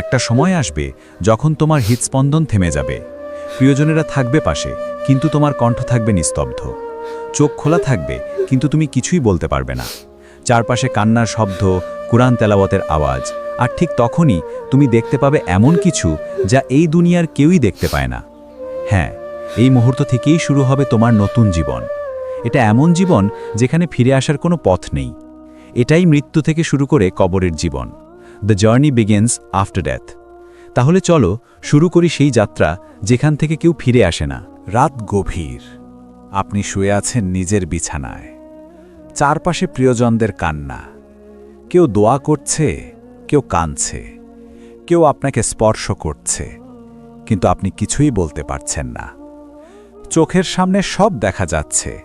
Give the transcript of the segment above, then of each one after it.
একটা সময় আসবে যখন তোমার হৃৎস্পন্দন থেমে যাবে। প্রিয়জনেরা থাকবে পাশে, কিন্তু তোমার কণ্ঠ থাকবে নিস্তব্ধ। চোখ খোলা থাকবে, কিন্তু তুমি কিছুই বলতে পারবে না। চারপাশে কান্নার শব্দ, কোরআন তেলাওয়াতের আওয়াজ, আর ঠিক তখনই তুমি দেখতে পাবে এমন কিছু যা এই দুনিয়ার কেউই দেখতে পায় না। হ্যাঁ এই মুহূর্ত থেকেই শুরু হবে তোমার নতুন জীবন। এটা এমন জীবন যেখানে ফিরে আসার কোনো পথ নেই। এটাই মৃত্যু থেকে শুরু করে কবরের জীবন। The journey begins after death তাহলে চলো, শুরু করি সেই যাত্রা যেখান থেকে কেউ ফিরে আসে না। রাত গভীর। আপনি শুয়ে আছেন নিজের বিছানায়। চারপাশে প্রিয়জনদের কান্না। কেউ দোয়া করছে, কেউ কাঁদছে। কেউ আপনাকে স্পর্শ করছে। কিন্তু আপনি কিছুই বলতে পারছেন না। চোখের সামনে সব দেখা যাচ্ছে,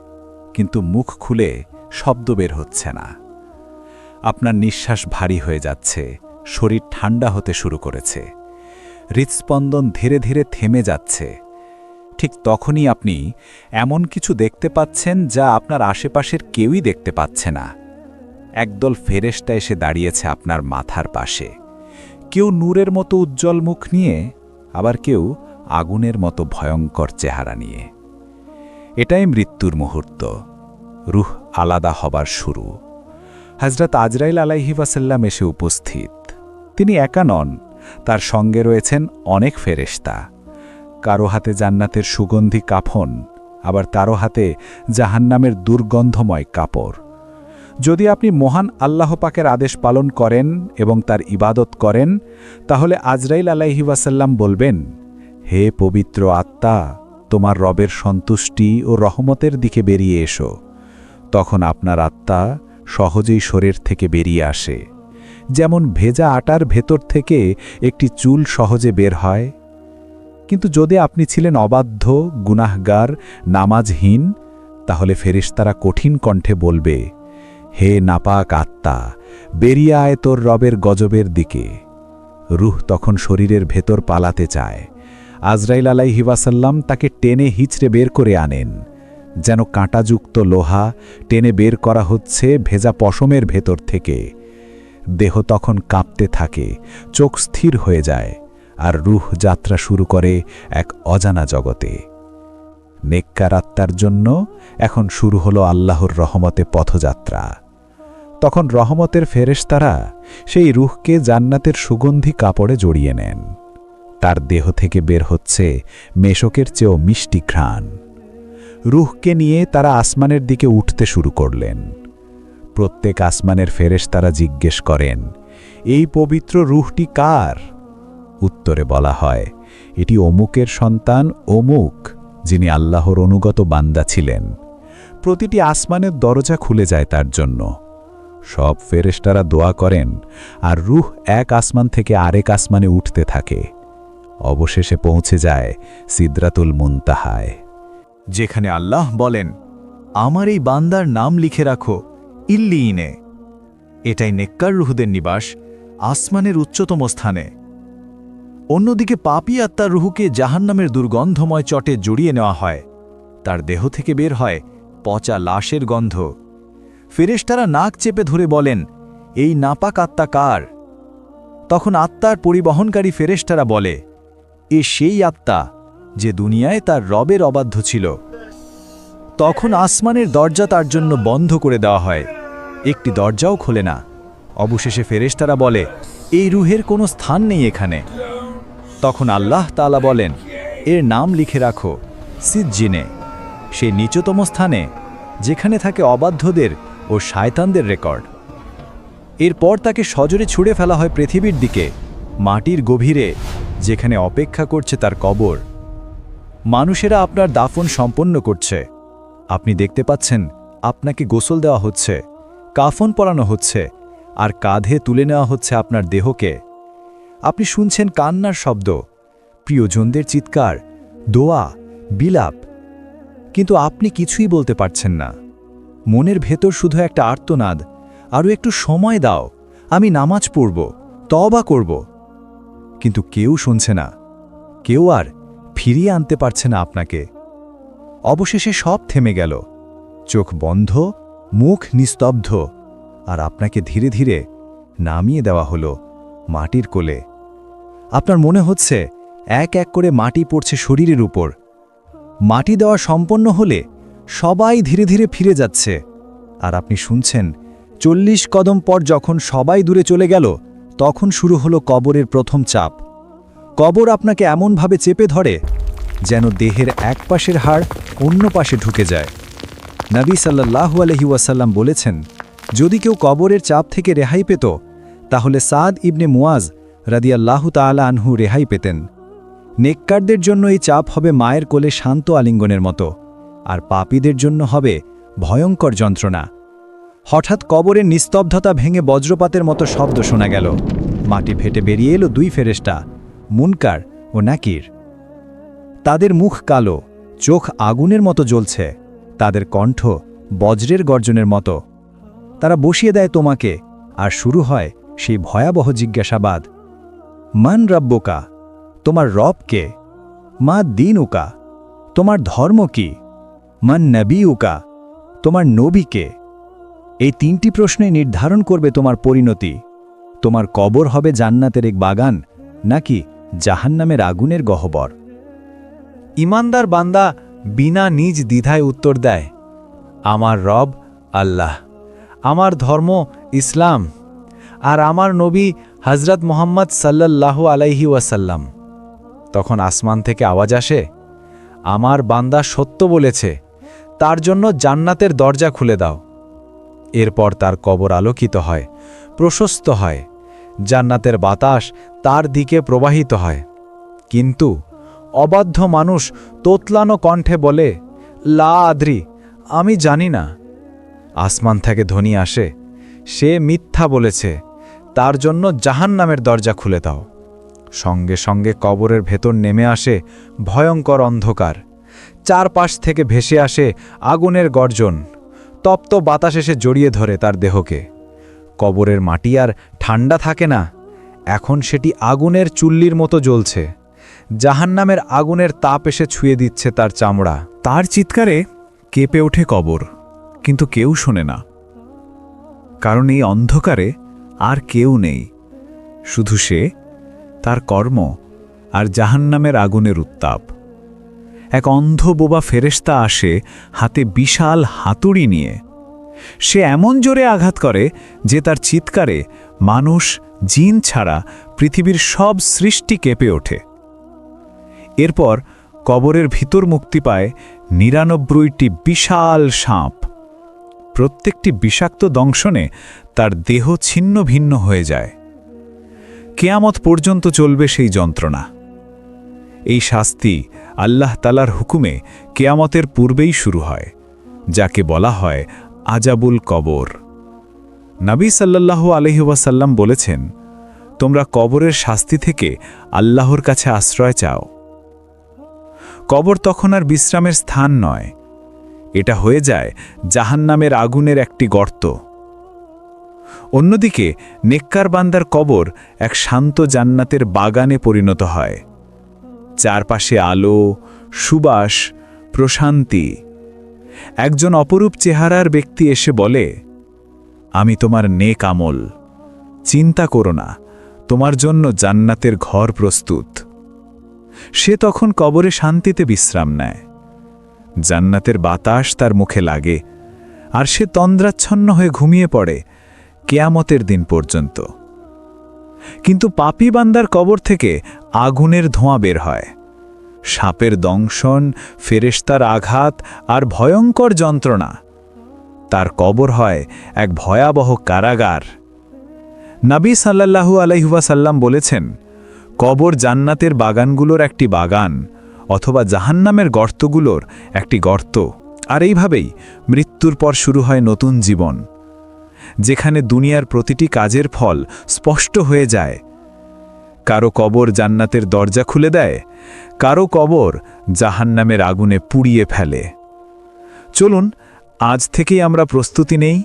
কিন্তু মুখ খুলে শব্দ বের হচ্ছে না। আপনার নিঃশ্বাস ভারী হয়ে যাচ্ছে, শরীর ঠান্ডা হতে শুরু করেছে। হৃৎস্পন্দন ধীরে ধীরে থেমে যাচ্ছে। ঠিক তখনই আপনি এমন কিছু দেখতে পাচ্ছেন যা আপনার আশেপাশের কেউই দেখতে পাচ্ছে না। একদল ফেরেস্টা এসে দাঁড়িয়েছে আপনার মাথার পাশে। কেউ নূরের মতো উজ্জ্বল মুখ নিয়ে, আবার কেউ আগুনের মতো ভয়ঙ্কর চেহারা নিয়ে। এটাই মৃত্যুর মুহূর্ত। রুহ আলাদা হবার শুরু। হজরত আজরাইল আলাইহি ওয়াসাল্লাম এসে উপস্থিত। তিনি একা নন, তার সঙ্গে রয়েছেন অনেক ফেরেশতা। কারও হাতে জান্নাতের সুগন্ধি কাফন, আবার কারও হাতে জাহান্নামের দুর্গন্ধময় কাপড়। যদি আপনি মহান আল্লাহ পাকের আদেশ পালন করেন এবং তার ইবাদত করেন, তাহলে আজরাইল আলাইহি ওয়াসাল্লাম বলবেন, হে পবিত্র আত্মা, তোমার রবের সন্তুষ্টি ও রহমতের দিকে বেরিয়ে এসো। তখন আপনার আত্মা সহজেই শরীর থেকে বেরিয়ে আসে। যেমন ভেজা আটার ভেতর থেকে একটি চুল সহজে বের হয়। কিন্তু যদি আপনি ছিলেন অবাধ্য, গুনাহগার, নামাজহীন, তাহলে ফেরিস্তারা কঠিন কণ্ঠে বলবে, হে নাপাক আত্মা, বেরিয়ে আয় তোর রবের গজবের দিকে। রুহ তখন শরীরের ভেতর পালাতে চায়। আজরাইল আলাইহি ওয়াসাল্লাম তাকে টেনে হিচড়ে বের করে আনেন। যেন কাঁটাযুক্ত লোহা টেনে বের করা হচ্ছে ভেজা পশমের ভেতর থেকে। দেহ তখন কাঁপতে থাকে, চোখ স্থির হয়ে যায়, আর রুহ যাত্রা শুরু করে এক অজানা জগতে। নেককার আত্মার জন্য এখন শুরু হলো আল্লাহর রহমতে পথযাত্রা। তখন রহমতের ফেরেশতারা সেই রুহকে জান্নাতের সুগন্ধি কাপড়ে জড়িয়ে নেন। তার দেহ থেকে বের হচ্ছে মেশকের চেয়েও মিষ্টি ঘ্রাণ। রুহকে নিয়ে তারা আসমানের দিকে উঠতে শুরু করলেন। প্রত্যেক আসমানের ফেরেশ তারা জিজ্ঞেস করেন, এই পবিত্র রুহটি কার? উত্তরে বলা হয়, এটি অমুকের সন্তান অমুক, যিনি আল্লাহর অনুগত বান্দা ছিলেন। প্রতিটি আসমানের দরজা খুলে যায় তার জন্য। সব ফেরেশতারা দোয়া করেন, আর রুহ এক আসমান থেকে আরেক আসমানে উঠতে থাকে। অবশেষে পৌঁছে যায় সিদ্রাতুল মুনতাহায়। যেখানে আল্লাহ বলেন, আমার এই বান্দার নাম লিখে রাখো, ইল্লিইনে। এটাই নেককার রুহুদের নিবাস, আসমানের উচ্চতম স্থানে। অন্যদিকে পাপি আত্মার রুহুকে জাহান্নামের দুর্গন্ধময় চটে জড়িয়ে নেওয়া হয়। তার দেহ থেকে বের হয় পচা লাশের গন্ধ। ফেরেশতারা নাক চেপে ধরে বলেন, এই নাপাক আত্মা কার? তখন আত্মার পরিবহনকারী ফেরেশতারা বলে, এ সেই আত্মা যে দুনিয়ায় তার রবের অবাধ্য ছিল। তখন আসমানের দরজা তার জন্য বন্ধ করে দেওয়া হয়। একটি দরজাও খোলে না। অবশেষে ফেরেশতারা বলে, এই রুহের কোনো স্থান নেই এখানে। তখন আল্লাহ তাআলা বলেন, এর নাম লিখে রাখো, সিজ্জিনে। সে নিচতম স্থানে, যেখানে থাকে অবাধ্যদের ও শায়তানদের রেকর্ড। এরপর তাকে সজোরে ছুঁড়ে ফেলা হয় পৃথিবীর দিকে, মাটির গভীরে, যেখানে অপেক্ষা করছে তার কবর। মানুষেরা আপনার দাফন সম্পন্ন করছে। আপনি দেখতে পাচ্ছেন, আপনাকে গোসল দেওয়া হচ্ছে, কাফন পরানো হচ্ছে, আর কাঁধে তুলে নেওয়া হচ্ছে আপনার দেহকে। আপনি শুনছেন কান্নার শব্দ, প্রিয়জনদের চিৎকার, দোয়া, বিলাপ। কিন্তু আপনি কিছুই বলতে পারছেন না। মনের ভেতর শুধু একটা আর্তনাদ, আরও একটু সময় দাও, আমি নামাজ পড়ব তবা করব। কিন্তু কেউ শুনছে না। কেউ আর ফিরিয়ে আনতে পারছে না আপনাকে। অবশেষে সব থেমে গেল। চোখ বন্ধ, মুখ নিস্তব্ধ, আর আপনাকে ধীরে ধীরে নামিয়ে দেওয়া হলো মাটির কোলে। আপনার মনে হচ্ছে এক এক করে মাটি পড়ছে শরীরের উপর। মাটি দেওয়া সম্পন্ন হলে সবাই ধীরে ধীরে ফিরে যাচ্ছে। আর আপনি শুনছেন, চল্লিশ কদম পর যখন সবাই দূরে চলে গেল, তখন শুরু হলো কবরের প্রথম চাপ। কবর আপনাকে এমনভাবে চেপে ধরে যেন দেহের এক পাশের হাড় অন্য পাশে ঢুকে যায়। নবী সাল্লাহু আলহি ওয়াসাল্লাম বলেছেন, যদি কেউ কবরের চাপ থেকে রেহাই পেত, তাহলে সাদ ইবনে মুয়াজ রাদিয়াল্লাহু তাআলা আনহু রেহাই পেতেন। নেককারদের জন্য এই চাপ হবে মায়ের কোলে শান্ত আলিঙ্গনের মতো, আর পাপীদের জন্য হবে ভয়ঙ্কর যন্ত্রণা। হঠাৎ কবরের নিস্তব্ধতা ভেঙে বজ্রপাতের মতো শব্দ শোনা গেল। মাটি ফেটে বেরিয়ে এলো দুই ফেরেস্টা মুনকার ও নাকির। তাদের মুখ কালো, চোখ আগুনের মতো জ্বলছে, তাদের কণ্ঠ বজ্রের গর্জনের মতো। তারা বসিয়ে দেয় তোমাকে, আর শুরু হয় সেই ভয়াবহ জিজ্ঞাসাবাদ। মান রব্বকা, তোমার রব কে? মা দিন উকা তোমার ধর্ম কি? মান নবী উকা তোমার নবী কে? এই তিনটি প্রশ্নে নির্ধারণ করবে তোমার পরিণতি। তোমার কবর হবে জান্নাতের এক বাগান, নাকি জাহান্নামের আগুনের গহ্বর। ইমানদার বান্দা বিনা নিজ দ্বিধায় উত্তর দেয়, আমার রব আল্লাহ, আমার ধর্ম ইসলাম, আর আমার নবী হজরত মোহাম্মদ সাল্লাল্লাহু আলাইহি ওয়াসাল্লাম। তখন আসমান থেকে আওয়াজ আসে, আমার বান্দা সত্য বলেছে, তার জন্য জান্নাতের দরজা খুলে দাও। এরপর তার কবর আলোকিত হয়, প্রশস্ত হয় জান্নাতের বাতাস তার দিকে প্রবাহিত হয়। কিন্তু অবাধ্য মানুষ তোতলানো কণ্ঠে বলে, লা আদ্রি, আমি জানি না। আসমান থেকে ধ্বনি আসে, সে মিথ্যা বলেছে, তার জন্য জাহান নামের দরজা খুলে দাও। সঙ্গে সঙ্গে কবরের ভেতর নেমে আসে ভয়ঙ্কর অন্ধকার। চারপাশ থেকে ভেসে আসে আগুনের গর্জন। তপ্ত বাতাস এসে জড়িয়ে ধরে তার দেহকে। কবরের মাটি আর ঠান্ডা থাকে না। এখন সেটি আগুনের চুল্লির মতো জ্বলছে। জাহান্নামের আগুনের তাপ এসে ছুঁয়ে দিচ্ছে তার চামড়া। তার চিৎকারে কেঁপে ওঠে কবর, কিন্তু কেউ শোনে না। কারণ এই অন্ধকারে আর কেউ নেই। শুধু সে, তার কর্ম আর জাহান্নামের আগুনের উত্তাপ। এক অন্ধ বোবা ফেরেস্তা আসে হাতে বিশাল হাতুড়ি নিয়ে। সে এমন জোরে আঘাত করে যে তার চিৎকারে মানুষ জিন ছাড়া পৃথিবীর সব সৃষ্টি কেঁপে ওঠে। এরপর কবরের ভিতর মুক্তি পায় নিরানব্বইটি বিশাল সাপ। প্রত্যেকটি বিষাক্ত দংশনে তার দেহ ছিন্ন ভিন্ন হয়ে যায়। কেয়ামত পর্যন্ত চলবে সেই যন্ত্রণা। এই শাস্তি আল্লাহ তালার হুকুমে কেয়ামতের পূর্বেই শুরু হয়, যাকে বলা হয় আজাবুল কবর। নবী সাল্লাল্লাহু আলহিউসাল্লাম বলেছেন, তোমরা কবরের শাস্তি থেকে আল্লাহর কাছে আশ্রয় চাও। কবর তখন আর বিশ্রামের স্থান নয়। এটা হয়ে যায় জাহান্নামের আগুনের একটি গর্ত। অন্যদিকে নেককার বান্দার কবর এক শান্ত জান্নাতের বাগানে পরিণত হয়। চারপাশে আলো, সুবাস, প্রশান্তি। একজন অপরূপ চেহারার ব্যক্তি এসে বলে আমি তোমার নেক আমল। চিন্তা করো না, তোমার জন্য জান্নাতের ঘর প্রস্তুত। সে তখন কবরে শান্তিতে বিশ্রাম নেয়। জান্নাতের বাতাস তার মুখে লাগে, আর সে তন্দ্রাচ্ছন্ন হয়ে ঘুমিয়ে পড়ে কেয়ামতের দিন পর্যন্ত। কিন্তু পাপি বান্দার কবর থেকে আগুনের ধোঁয়া বের হয়। সাপের দংশন, ফেরেশতার আঘাত আর ভয়ঙ্কর যন্ত্রণা তার কবর হয় এক ভয়াবহ কারাগার। নাবী সাল্লাল্লাহু আলাইহুয়াসাল্লাম বলেছেন, কবর জান্নাতের বাগানগুলোর একটি বাগান অথবা জাহান্নামের গর্তগুলোর একটি গর্ত। আর এইভাবেই মৃত্যুর পর শুরু হয় নতুন জীবন, যেখানে দুনিয়ার প্রতিটি কাজের ফল স্পষ্ট হয়ে যায়। কারও কবর জান্নাতের দরজা খুলে দেয়, কারও কবর জাহান্নামের আগুনে পুড়িয়ে ফেলে। চলুন আজ থেকেই আমরা প্রস্তুতি নেই,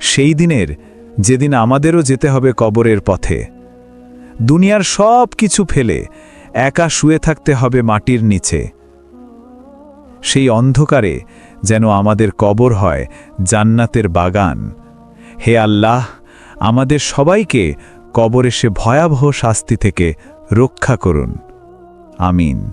সেই দিনের যেদিন আমাদেরও যেতে হবে কবরের পথে। দুনিয়ার সব কিছু ফেলে একা শুয়ে থাকতে হবে মাটির নিচে। সেই অন্ধকারে যেন আমাদের কবর হয় জান্নাতের বাগান। হে আল্লাহ, আমাদের সবাইকে কবরে সে ভয়াবহ শাস্তি থেকে রক্ষা করুন। আমিন।